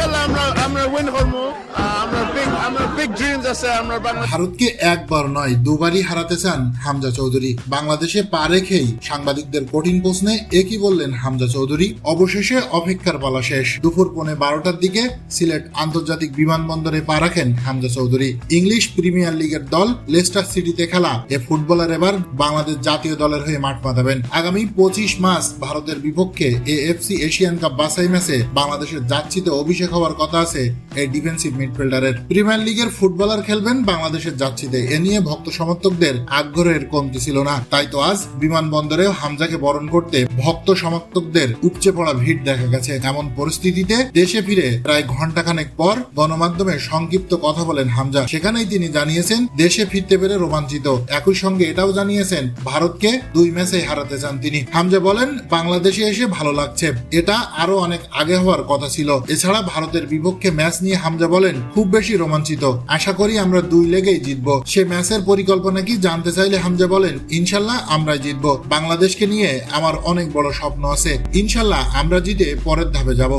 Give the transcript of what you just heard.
ইনশাল্লাহ আমরা আমরা উইন করব। আমরা বিগ ড্রিমস আছে আমরা ভারতকে একবার নয়, দুবারই হারাতে চান হামজা চৌধুরী। বাংলাদেশে পা রেখেই সাংবাদিকদের কঠিন প্রশ্নে একই বললেন হামজা চৌধুরী। অবশেষে অপেক্ষার পালা শেষ। দুপুর পৌনে বারোটার দিকে সিলেট আন্তর্জাতিক বিমানবন্দরে পা রাখেন হামজা চৌধুরী। ইংলিশ প্রিমিয়ার লিগের দল লেস্টার সিটিতে খেলা। এ ফুটবলার এবার বাংলাদেশ জাতীয় দলের হয়ে মাঠ পাতাবেন আগামী পঁচিশ মাস ভারতের বিপক্ষে এএফসি এশিয়ান কাপ বাছাই ম্যাচে বাংলাদেশের যাচ্ছিতে অভিষেক হওয়ার কথা আছে এই ডিফেন্সিভ মিডফিল্ডারের। প্রিমিয়ার লিগের ফুটবলার খেলবেন বাংলাদেশের যাচ্ছিতে এ নিয়ে ভক্ত সমর্থকদের আগ্রহের কমতি ছিল না। তাই তো আজ বিমানবন্দরেও হামজাকে বরণ করতে ভক্ত সমর্থকদের উপচে পড়া ভিড় দেখা গেছে। এমন পরিস্থিতিতে দেশে ফিরে প্রায় ঘন্টাখানেক পর গণমাধ্যমে সংক্ষিপ্ত কথা বলেন হামজা। সেখানেই তিনি জানিয়েছেন, দেশে ফিরতে পেরে রোমাঞ্চিত। একই সঙ্গে এটাও জানিয়েছেন, ভারতকে দুই ম্যাচে হারাতে চান তিনি। হামজা বলেন, বাংলাদেশে এসে ভালো লাগছে। এটা আরও অনেক আগে হওয়ার কথা ছিল। এছাড়া ভারতের বিপক্ষে ম্যাচ নিয়ে হামজা বলেন, খুব বেশি রোমাঞ্চিত। আশা করি আমরা দুই লেগেই জিতব। সে ম্যাচের পরিকল্পনা কি জানতে চাইলে হামজা বলেন, ইনশাল্লাহ আমরা জিতব। বাংলাদেশকে নিয়ে আমার অনেক বড় স্বপ্ন আছে। ইনশাল্লাহ আমরা জিতে পরের ধাপে যাব।